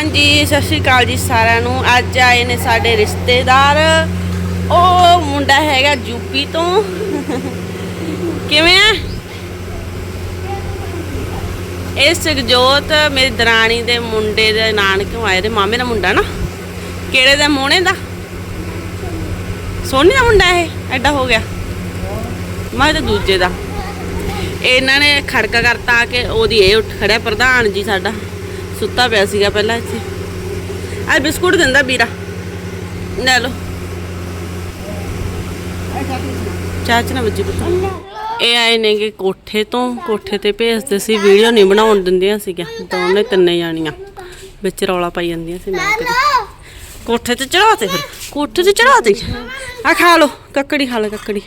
ਹਾਂਜੀ, ਸਤਿ ਸ਼੍ਰੀ ਅਕਾਲ ਜੀ ਸਾਰਿਆਂ ਨੂੰ। ਅੱਜ ਆਏ ਨੇ ਸਾਡੇ ਰਿਸ਼ਤੇਦਾਰ। ਉਹ ਮੁੰਡਾ ਹੈਗਾ ਯੂਪੀ ਤੋਂ। ਕਿਵੇਂ ਆ? ਇਹ ਸੁਖਜੋਤ, ਮੇਰੀ ਦਰਾਣੀ ਦੇ ਮੁੰਡੇ ਦੇ ਨਾਨਕਿਓਂ ਆਏ ਦੇ ਮਾਮੇ ਦਾ ਮੁੰਡਾ ਨਾ। ਕਿਹੜੇ ਦਾ, ਮੋਹਣੇ ਦਾ? ਸੋਨੀ ਦਾ ਮੁੰਡਾ ਇਹ? ਐਡਾ ਹੋ ਗਿਆ। ਮੈਂ ਤਾਂ ਦੂਜੇ ਦਾ। ਇਹਨਾਂ ਨੇ ਖੜਕਾ ਕਰਤਾ ਕਿ ਉਹਦੀ ਇਹ ਉੱਠ ਖੜਿਆ। ਪ੍ਰਧਾਨ ਜੀ ਸਾਡਾ। ਸੁੱਤਾ ਪਿਆ ਸੀਗਾ ਪਹਿਲਾਂ ਇੱਥੇ। ਆ ਬਿਸਕੁਟ ਦਿੰਦਾ ਵੀਰਾ। ਲੈ ਲਓ। ਚਾਚ ਨਾ ਵੱਜੀ ਪੁੱਤ। ਇਹ ਆਏ ਨੇਗੇ ਕੋਠੇ ਤੋਂ, ਕੋਠੇ ਤੇ ਭੇਜਦੇ ਸੀ, ਵੀਡੀਓ ਨਹੀਂ ਬਣਾਉਣ ਦਿੰਦੀਆਂ ਸੀਗੀਆਂ। ਦੋਨੇ ਤਿੰਨੇ ਜਾਣੀਆਂ। ਵਿੱਚ ਰੌਲਾ ਪਾਈ ਜਾਂਦੀਆਂ ਸੀ, ਮੈਂ ਕਰੀ। ਕੋਠੇ ਤੇ ਚੜਾਤੇ ਫਿਰ। ਕੋਠੇ ਤੇ ਚੜਾਤੇ ਆ ਖਾ ਲੋ ਕੱਕੜੀ ਖਾ ਲੈ, ਕੱਕੜੀ।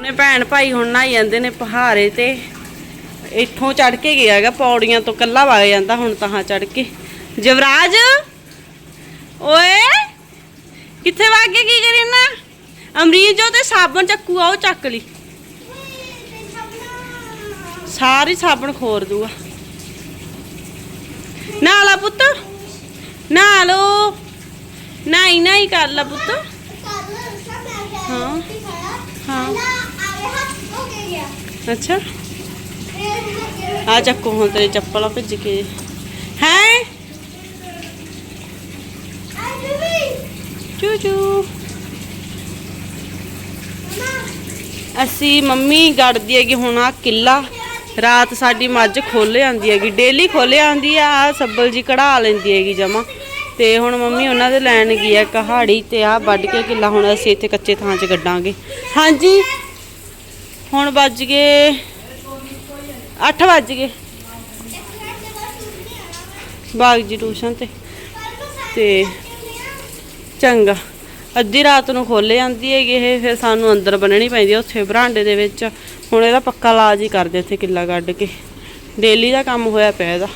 ਨੇ ਭੈਣ ਭਾਈ ਹੁਣ ਨਹਾਈ ਜਾਂਦੇ ਨੇ ਪਹਾੜੇ ਤੇ। ਇੱਥੋਂ ਚੜ ਕੇ ਗਿਆ ਹੈਗਾ ਪੌੜੀਆਂ ਤੋਂ ਕੱਲਾ ਵਗ ਜਾਂਦਾ ਹੁਣ ਤਾਂ ਚੜ ਕੇ। ਜਵਰਾਜ ਓਏ! ਕਿੱਥੇ ਵਗ ਕੇ ਕੀ ਕਰੀ ਨਾ ਅਮਰੀਤ ਜੋ ਤੇ ਸਾਬਣ ਚੱਕੂ ਆ ਉਹ ਚੱਕ ਲਈ। ਸਾਰੀ ਸਾਬਣ ਖੋਰ ਦੂਗਾ। ਨਾ ਲਾ ਪੁੱਤ। ਨਾ ਲੋ। ਨਹੀਂ ਨਹੀਂ ਕਰ ਲਾ ਪੁੱਤ। ਹਾਂ। ਹਾਂ। ਅੱਛਾ। ਆ ਚੱਕੋ ਹੁਣ ਤੇਰੇ ਚੱਪਲਾਂ ਭਿੱਜ ਕੇ। ਹੈ? ਚੂ ਚੂ। ਅਸੀਂ ਮੰਮੀ ਗੜਦੀ ਹੈਗੀ ਹੁਣ ਆ ਕਿੱਲਾ। ਰਾਤ ਸਾਡੀ ਮੱਝ ਖੋਲੇ ਆਂਦੀ ਹੈਗੀ, ਡੇਲੀ ਖੋਲੇ ਆਂਦੀ ਆ, ਆਹ ਸੱਬਲ ਜੀ ਕਢਾ ਲੈਂਦੀ ਹੈਗੀ ਜਮਾ। ਤੇ ਹੁਣ ਮੰਮੀ ਉਹਨਾਂ ਦੇ ਲੈਣ ਗਈ ਆ ਕਹਾੜੀ ਤੇ ਆ ਵੱਢ ਕੇ ਕਿੱਲਾ, ਹੁਣ ਅਸੀਂ ਇੱਥੇ ਕੱਚੇ ਥਾਂ 'ਚ ਗੱਡਾਂਗੇ। ਹਾਂਜੀ? ਹੁਣ ਵੱਜ ਗਏ 8 ਵੱਜ ਗਏ। ਬਾਗ ਜੀ ਟਿਊਸ਼ਨ ਤੇ। ਤੇ ਚੰਗਾ। ਅੱਧੀ ਰਾਤ ਨੂੰ ਖੋਲੇ ਜਾਂਦੀ ਹੈਗੀ ਇਹ, ਫਿਰ ਸਾਨੂੰ ਅੰਦਰ ਬੰਨਣੀ ਪੈਂਦੀ ਹੈ ਉੱਥੇ ਬਰਾਂਡੇ ਦੇ ਵਿੱਚ। ਹੁਣ ਇਹਦਾ ਪੱਕਾ ਇਲਾਜ ਹੀ ਕਰਦੇ ਇੱਥੇ ਕਿੱਲਾ ਕੱਢ ਕੇ। ਡੇਲੀ ਦਾ ਕੰਮ ਹੋਇਆ ਪਿਆ ਇਹਦਾ।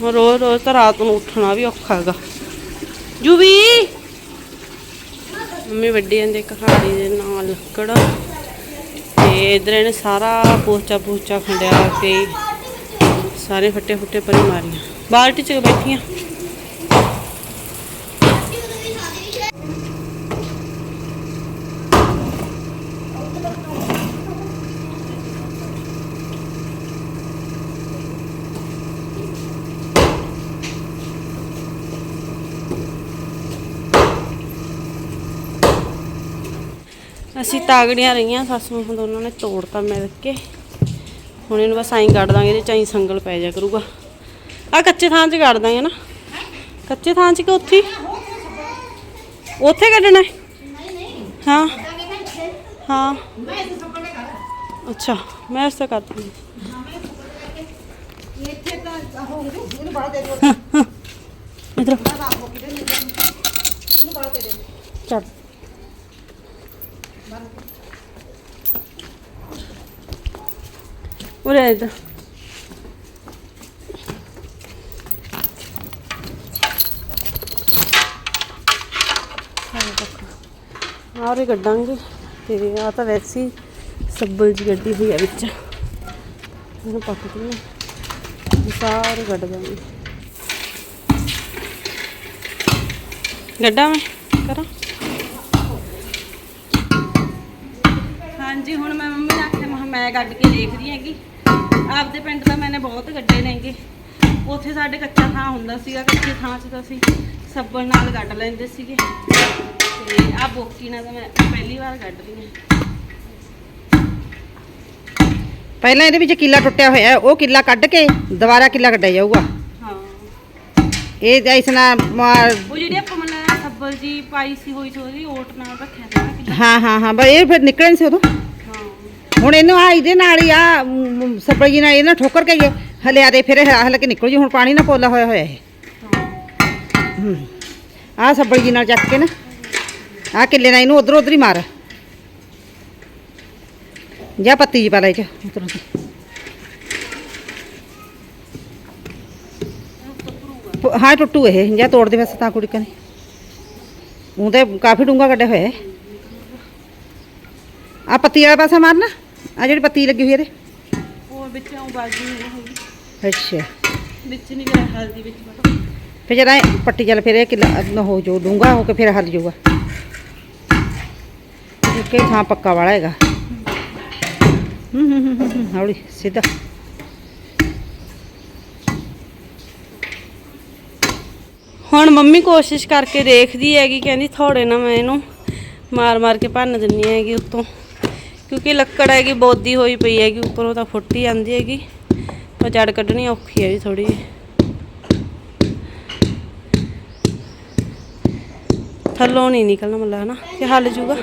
ਹੁਣ ਰੋਜ਼ ਰੋਜ਼ ਤਾਂ ਰਾਤ ਨੂੰ ਉੱਠਣਾ ਵੀ ਔਖਾ ਹੈਗਾ ਜੂਵੀ ਮੰਮੀ ਵੱਡੀ ਜਾਂਦੇ ਕਹਾਣੀ ਦੇ ਨਾਲ ਲੱਕੜ। ਤੇ ਇਧਰ ਇਹਨੇ ਸਾਰਾ ਪੋਚਾ ਪੋਚਾ ਖੰਡਿਆ ਕੇ ਸਾਰੇ ਫੱਟੇ ਫੁੱਟੇ ਪਰੇ ਮਾਰੀਆਂ। ਬਾਲਟੀ 'ਚ ਬੈਠੀਆਂ। ਅਸੀਂ ਤਾਗੜੀਆਂ ਰਹੀਆਂ, ਸੱਸ ਨੂੰ ਦੋਨਾਂ ਨੇ ਤੋੜਤਾ ਮਿਲ ਕੇ। ਹੁਣ ਇਹਨੂੰ ਬਸ ਐਂ ਕੱਢ ਦਾਂਗੇ ਇਹਦੇ ਚ ਸੰਗਲ ਪੈ ਜਾ ਕਰੂਗਾ। ਆ ਕੱਚੇ ਥਾਂ 'ਚ ਕੱਢ ਦਾਂਗੇ ਨਾ। ਕੱਚੇ ਥਾਂ 'ਚ ਕਿ ਉੱਥੇ? ਉੱਥੇ ਕੱਢਣਾ ਹਾਂ? ਹਾਂ। ਅੱਛਾ, ਮੈਂ ਇਸ ਤਰ੍ਹਾਂ ਕਰ ਦੂੰਗੀ ਇਧਰ। ਚੱਲ। ਉਰੇ ਇਧਰ ਆਰੇ ਕੱਢਾਂਗੇ। ਤੇ ਆ ਤਾਂ ਵੈਸੇ ਸੱਬਲ ਜੀ ਗੱਡੀ ਹੋਈ ਆ ਵਿੱਚ। ਇਹਨੂੰ ਪੱਟ ਦੂੰਗਾ ਸਾਰੇ ਕੱਢ ਦਾਂਗੇ। ਗੱਡਾ ਮੈਂ ਕਰਾਂ? ਹਾਂਜੀ ਹੁਣ ਮੈਂ ਮੰਮੀ ਨਾਲ ਆਖਿਆ ਮੈਂ ਮੈਂ ਕੱਢ ਕੇ ਦੇਖ ਰਹੀ ਹੈਗੀ। ਆਪਦੇ ਪਿੰਡ ਦਾ ਮੈਨੇ ਬਹੁਤ ਗੱਡੇ ਨੇਗੇ। ਉੱਥੇ ਸਾਡੇ ਕੱਚਾ ਥਾਂ ਹੁੰਦਾ ਸੀਗਾ ਕੱਚੇ ਥਾਂ 'ਚ ਤਾਂ ਅਸੀਂ ਸੱਬਲ ਨਾਲ ਕੱਢ ਲੈਂਦੇ ਸੀਗੇ। ਤੇ ਆ ਬੋਕੀ ਨਾਲ ਤਾਂ ਮੈਂ ਪਹਿਲੀ ਵਾਰ ਕੱਢ ਰਹੀ ਹਾਂ। ਪਹਿਲਾਂ ਇਹਦੇ ਵਿੱਚ ਕਿੱਲਾ ਟੁੱਟਿਆ ਹੋਇਆ ਹੈ, ਉਹ ਕਿੱਲਾ ਕੱਢ ਕੇ ਦੁਬਾਰਾ ਕਿੱਲਾ ਕੱਢਿਆ ਜਾਊਗਾ। ਹਾਂ। ਇਹ ਇਸ ਨਾਲ ਮਾਰ- ਉਹ ਜਿਹੜੀ ਆਪਾਂ ਮਨ ਸੱਬਲ ਜੀ ਪਾਈ ਸੀ ਹੋਈ ਸੀ ਉਹਦੀ ਓਟ ਨਾਲ ਰੱਖਿਆ ਸੀ ਨਾ ਹਾਂ ਹਾਂ ਹਾਂ ਬਸ ਇਹ ਫਿਰ ਨਿਕਲੇ ਨਹੀਂ ਸੀ ਉਦੋਂ। ਹੁਣ ਇਹਨੂੰ ਆ ਇਹਦੇ ਨਾਲ ਹੀ ਆ ਸਪਰੇ ਜੀ ਨਾਲ ਇਹਨਾਂ ਠੋਕਰ ਕੇ ਹਲਿਆ ਦੇ ਫਿਰ ਹਲ ਕੇ ਨਿਕਲ ਜੀ, ਹੁਣ ਪਾਣੀ ਨਾ ਪੋਲਾ ਹੋਇਆ ਹੋਇਆ ਇਹ। ਆ ਸੱਬਲ ਜੀ ਨਾਲ ਚੱਕ ਕੇ ਨਾ ਆ ਕਿੱਲੇ ਨਾਲ ਇਹਨੂੰ ਉਧਰ ਉਧਰ ਹੀ ਮਾਰ। ਜਾਂ ਪੱਤੀ ਜੀ ਪਾ ਲੈ ਇਹ ਚ, ਉਧਰੋਂ ਦੀ ਹਾਂ, ਟੁੱਟੂ ਇਹ, ਜਾਂ ਤੋੜ ਦੇ ਵੈਸੇ ਤਾਂ ਕੁੜੀ ਕਨੇ। ਉਹ ਤੇ ਕਾਫੀ ਡੂੰਗਾ ਕੱਢਿਆ ਹੋਇਆ ਹੈ ਆ ਪੱਤੀ ਵਾਲਾ ਪਾਸਾ ਮਾਰਨਾ। ਆ ਜਿਹੜੀ ਪੱਤੀ ਲੱਗੀ ਹੋਈ ਇਹਦੇ? ਉਹ ਵਿੱਚ ਉਹ ਬਾਜੀ ਨਹੀਂ ਹੈਗੀ ਅੱਛਾ। ਵਿੱਚ ਨਹੀਂ ਗਿਆ ਹਲਦੀ ਵਿੱਚ ਬਟੋ ਫਿਰ ਜਰਾ ਪੱਟੀ ਚੱਲ ਫਿਰ ਇਹ ਕਿੱਲਾ ਹੋ ਜੋ ਡੂੰਗਾ ਹੋ ਕੇ ਫਿਰ ਹੱਲ ਜਾਊਗਾ। ਹੀ ਥਾਂ ਪੱਕਾ ਵਾਲਾ ਹੈਗਾ। ਹੂੰ ਹੂੰ ਹੂੰ, ਹੂੰ ਹੂੰ, ਹੌਲੀ ਸਿੱਧਾ। ਹੁਣ ਮੰਮੀ ਕੋਸ਼ਿਸ਼ ਕਰਕੇ ਦੇਖਦੀ ਹੈਗੀ ਕਹਿੰਦੀ ਥੋੜੇ ਨਾ ਮੈਂ ਇਹਨੂੰ ਮਾਰ ਮਾਰ ਕੇ ਭੰਨ ਦਿੰਨੀ ਹੈਗੀ ਉੱਤੋਂ। ਕਿਉਂਕਿ ਲੱਕੜ ਹੈਗੀ, ਬੋਦੀ ਹੋਈ ਪਈ ਹੈਗੀ, ਉੱਪਰੋਂ ਤਾਂ ਫੁੱਟ ਹੀ ਜਾਂਦੀ ਹੈਗੀ। ਪਰ ਜੜ ਕੱਢਣੀ ਔਖੀ ਹੈ ਥੋੜੀ ਥੱਲੋਂ ਨਹੀਂ ਨਿਕਲਣਾ ਮਤਲਬ ਹਨਾ? ਕਿ ਹੱਲ ਜੂਗਾ।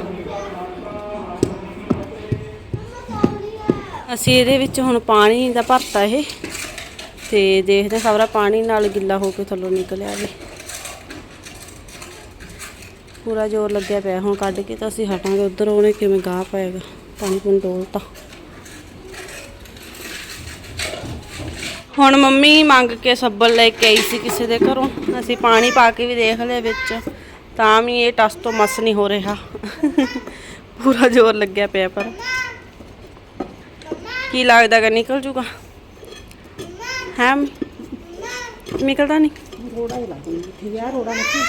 ਅਸੀਂ ਇਹਦੇ ਵਿੱਚ ਹੁਣ ਪਾਣੀ ਦਾ ਭਰਤਾ ਇਹ, ਤੇ ਦੇਖਦੇ ਸਾਰਾ ਪਾਣੀ ਨਾਲ ਗਿੱਲਾ ਹੋ ਕੇ ਥੱਲੋਂ ਨਿਕਲਿਆ ਆਵੇ ਪੂਰਾ ਜ਼ੋਰ ਲੱਗਿਆ ਪਿਆ, ਹੁਣ ਕੱਢ ਕੇ ਤਾਂ ਅਸੀਂ ਹਟਾਂਗੇ, ਉਧਰ ਉਹਨੇ ਕਿਵੇਂ ਗਾਹ ਪਾਏਗਾ। ਪਾਣੀ ਪੁਣ ਡੋਲਤਾ। ਹੁਣ ਮੰਮੀ ਮੰਗ ਕੇ ਸੱਬਲ ਲੈ ਕੇ ਆਈ ਸੀ ਕਿਸੇ ਦੇ ਘਰੋਂ। ਅਸੀਂ ਪਾਣੀ ਪਾ ਕੇ ਵੀ ਦੇਖ ਲਿਆ ਵਿੱਚ। ਤਾਂ ਵੀ ਇਹ ਟਸ ਤੋਂ ਮਸ ਨਹੀਂ ਹੋ ਰਿਹਾ। ਪੂਰਾ ਜ਼ੋਰ ਲੱਗਿਆ ਪਿਆ ਪਰ। ਕੀ ਲੱਗਦਾ ਕਿ ਨਿਕਲ ਜੂਗਾ? ਹੈ? ਨਿਕਲਦਾ ਨਹੀਂ। ਰੋੜਾ ਹੀ ਲੱਗਦਾ ਇੱਥੇ ਯਾਰ ਰੋੜਾ ਨਹੀਂ।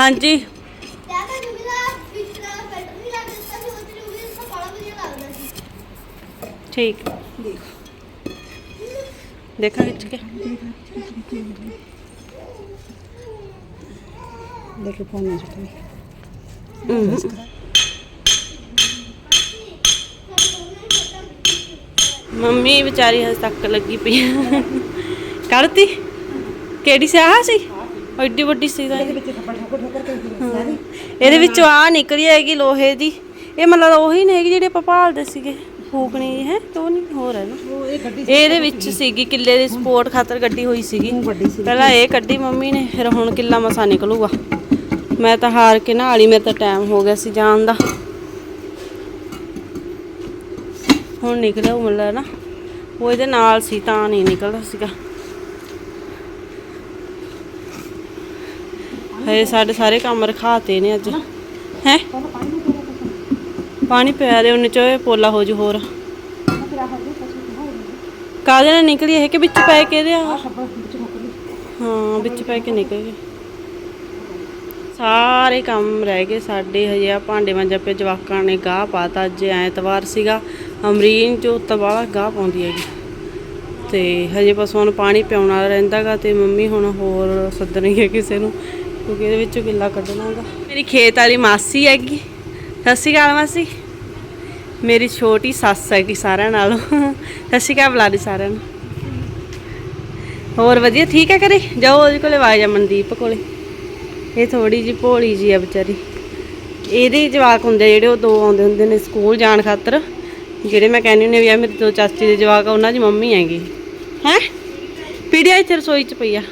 ਹਾਂਜੀ ਕਿਆ ਤਾਂ ਜੁਗੀ ਦਾ ਪਿਛਲਾ ਫਿਲਟਰ ਨਹੀਂ ਲੱਗ ਦਿੱਤਾ ਸੀ ਉਹਦੇ ਜੁਗੀ ਦਾ ਬੜਾ ਵਧੀਆ ਲੱਗਦਾ ਸੀ ਠੀਕ। ਦੇਖਾਂ ਖਿੱਚ ਕੇ। ਦੇਖ ਫੋਨ ਨਾ ਚੱਕੀ ਮੰਮੀ ਵਿਚਾਰੀ ਹਜੇ ਤੱਕ ਲੱਗੀ ਪਈ ਆ। ਕੱਢਤੀ ਕਿਹੜੀ ਸੀ ਆਹ ਸੀ? ਐਡੀ ਵੱਡੀ ਸੀ ਕੇ ਇਹਦੇ ਵਿੱਚੋਂ ਆ ਨਿਕਲੀ ਹੈਗੀ ਲੋਹੇ ਦੀ। ਇਹ ਮਤਲਬ ਉਹੀ ਨੇ ਹੈਗੀ ਜਿਹੜੇ ਆਪਾਂ ਭਾਲਦੇ ਸੀਗੇ। ਫੂਕਣੀ ਹੈ ਕਿਉਂ ਨਹੀਂ ਹੈ ਨਾ। ਉਹ ਇਹ ਗੱਡੀ ਇਹਦੇ ਵਿੱਚ ਸੀਗੀ ਕਿੱਲੇ ਦੀ ਸਪੋਰਟ ਖਾਤਰ ਗੱਡੀ ਹੋਈ ਸੀਗੀ। ਵੱਡੀ ਸੀ ਪਹਿਲਾਂ ਇਹ ਕੱਢੀ ਮੰਮੀ ਨੇ ਫਿਰ ਹੁਣ ਕਿੱਲਾ ਮਸਾ ਨਿਕਲੂਗਾ। ਮੈਂ ਤਾਂ ਹਾਰ ਕੇ ਨਾਲ ਹੀ ਮੇਰੇ ਤਾਂ ਟਾਈਮ ਹੋ ਗਿਆ ਸੀ ਜਾਣ ਦਾ। ਹੁਣ ਨਿਕਲਿਆ ਮੁੱਲਾ ਨਾ। ਉਹ ਇਹਦੇ ਨਾਲ ਸੀ ਤਾਂ ਨਹੀਂ ਨਿਕਲਦਾ ਸੀਗਾ। ਹਏ ਸਾਡੇ ਸਾਰੇ ਕੰਮ ਰਖਾਤੇ ਨੇ ਅੱਜ। ਹੈ? ਪਾਣੀ ਪਿਆ ਦੇ, ਉਹਨੇ ਚ ਪੋਲਾ ਹੋ ਜੂ ਹੋਰ। ਕਾਹਦੇ ਨਾਲ ਨਿਕਲੀ ਇਹ ਕਿ ਵਿੱਚ ਪੈ ਕੇ ਇਹਦੇ ਆ? ਹਾਂ, ਵਿੱਚ ਪੈ ਕੇ ਨਿਕਲ ਗਏ ਸਾਰੇ ਕੰਮ ਰਹਿ ਗਏ ਸਾਡੇ ਹਜੇ ਆ ਭਾਂਡੇ ਮਾਂਜਾ ਪੇ ਜਵਾਕਾਂ ਨੇ ਗਾਹ ਪਾਤਾ, ਅੱਜ ਐਤਵਾਰ ਸੀਗਾ, ਅਮਰੀਨ ਜੋ ਤਬਾਲਾ ਗਾਹ ਪਾਉਂਦੀ ਹੈਗੀ। ਤੇ ਹਜੇ ਪਸ਼ੂਆਂ ਨੂੰ ਪਾਣੀ ਪਿਆਉਣਾ ਰਹਿੰਦਾਗਾ ਤੇ ਮੰਮੀ ਹੁਣ ਹੋਰ ਸੱਦਣੀ ਹੈ ਕਿਸੇ ਨੂੰ, ਕਿਉਂਕਿ ਇਹਦੇ ਵਿੱਚੋਂ ਗਿੱਲਾ ਕੱਢਣਾਗਾ ਮੇਰੀ ਖੇਤ ਵਾਲੀ ਮਾਸੀ ਹੈਗੀ। ਸਤਿ ਸ਼੍ਰੀ ਅਕਾਲ ਮਾਸੀ। ਮੇਰੀ ਛੋਟੀ ਸੱਸ ਹੈਗੀ ਸਾਰਿਆਂ ਨਾਲੋਂ। ਸਤਿ ਸ਼੍ਰੀ ਅਕਾਲ ਬੁਲਾ ਦੀ ਸਾਰਿਆਂ ਨੂੰ। ਹੋਰ ਵਧੀਆ, ਠੀਕ ਹੈ ਕਰੇ ਜਾਓ ਉਹਦੇ ਕੋਲੇ ਵਾਜ ਜਾ ਮਨਦੀਪ ਕੋਲੇ। ਇਹ ਥੋੜੀ ਜਿਹੀ ਭੋਲੀ ਜੀ ਆ ਵਿਚਾਰੀ। ਇਹਦੇ ਜਵਾਕ ਹੁੰਦੇ ਜਿਹੜੇ, ਉਹ ਦੋ ਆਉਂਦੇ ਹੁੰਦੇ ਨੇ ਸਕੂਲ ਜਾਣ ਖਾਤਰ। ਜਿਹੜੇ ਮੈਂ ਕਹਿੰਦੀ ਹੁੰਦੀ ਵੀ ਆ ਮੇਰੇ ਦੋ ਚਾਚੀ ਦੇ ਜਵਾਕ ਉਹਨਾਂ ਦੀ ਮੰਮੀ ਹੈਗੀ। ਹੈ? ਪੀੜਿਆ ਇੱਥੇ ਰਸੋਈ ਚ ਪਈ ਆ।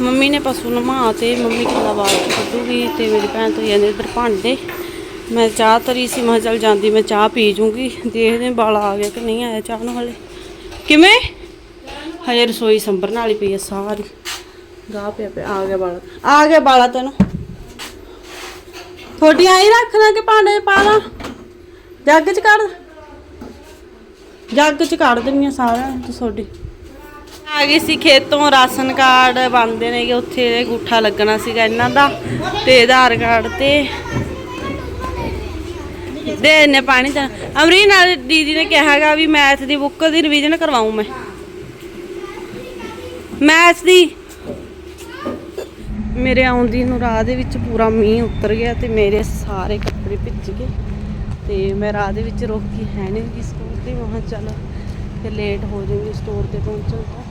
ਮੰਮੀ ਨੇ ਪਸ਼ੂ ਨਮਾ ਤੇ ਮੰਮੀ ਕਿੰਨਾ ਬਾਅਦ ਕੱਢੂਗੀ ਤੇ ਮੇਰੀ ਭੈਣ ਤੋਂ ਜਾਂਦੇ ਇੱਧਰ ਭਾਂਡੇ। ਮੈਂ ਚਾਹ ਤਰੀ ਸੀ, ਮੈਂ ਕਿਹਾ ਚੱਲ ਜਾਂਦੀ, ਮੈਂ ਚਾਹ ਪੀ ਜੂੰਗੀ। ਦੇਖਦੇ ਬਾਲਾ ਆ ਗਿਆ ਕਿ ਨਹੀਂ ਆਇਆ ਚਾਹ ਨੂੰ ਹਲੇ। ਕਿਵੇਂ? ਹਜੇ ਰਸੋਈ ਸੰਭਰਨ ਵਾਲੀ ਪਈ ਆ ਸਾਰੀ। ਗਾਹ ਪਿਆ ਪਿਆ, ਆ ਗਿਆ ਬਾਲਾ। ਆ ਗਿਆ ਬਾਲਾ ਤੈਨੂੰ। ਥੋੜੀ ਆਈ ਰੱਖਣਾ ਕਿ ਭਾਂਡੇ ਪਾ ਲਾ? ਜੱਗ ਚ ਕੱਢ। ਜੱਗ ਚ ਕੱਢ ਦਿੰਨੀ ਆ ਸਾਰਾ ਤੇ ਤੁਹਾਡੀ ਆ ਗਏ ਸੀ ਖੇਤੋਂ, ਰਾਸ਼ਨ ਕਾਰਡ ਬਣਦੇ ਨੇਗੇ, ਉੱਥੇ ਇਹ ਗੁੱਠਾ ਲੱਗਣਾ ਸੀਗਾ ਇਹਨਾਂ ਦਾ ਤੇ ਆਧਾਰ ਕਾਰਡ ਤੇ। ਦੇ ਨੇ ਪਾਣੀ ਤਾਂ ਅਮਰੀਨ ਨਾਲ ਦੀਦੀ ਨੇ ਕਿਹਾਗਾ ਵੀ ਮੈਥ ਦੀ ਬੁੱਕ ਦੀ ਰਿਵੀਜ਼ਨ ਕਰਵਾਉਂ ਮੈਂ। ਮੈਥ ਦੀ ਮੇਰੇ ਆਉਂਦੀ ਨੂੰ ਰਾਹ ਦੇ ਵਿੱਚ ਪੂਰਾ ਮੀਂਹ ਉਤਰ ਗਿਆ ਤੇ ਮੇਰੇ ਸਾਰੇ ਕੱਪੜੇ ਭਿੱਜ ਗਏ ਤੇ ਮੈਂ ਰਾਹ ਦੇ ਵਿੱਚ ਰੋਕੀ ਹੈ ਨਹੀਂ ਕਿ ਤੇ ਮਹਾਂ ਚੱਲ ਫਿਰ ਲੇਟ ਹੋ ਜਾਊਗੀ ਸਟੋਰ ਤੇ ਪਹੁੰਚਣ ਤੋਂ।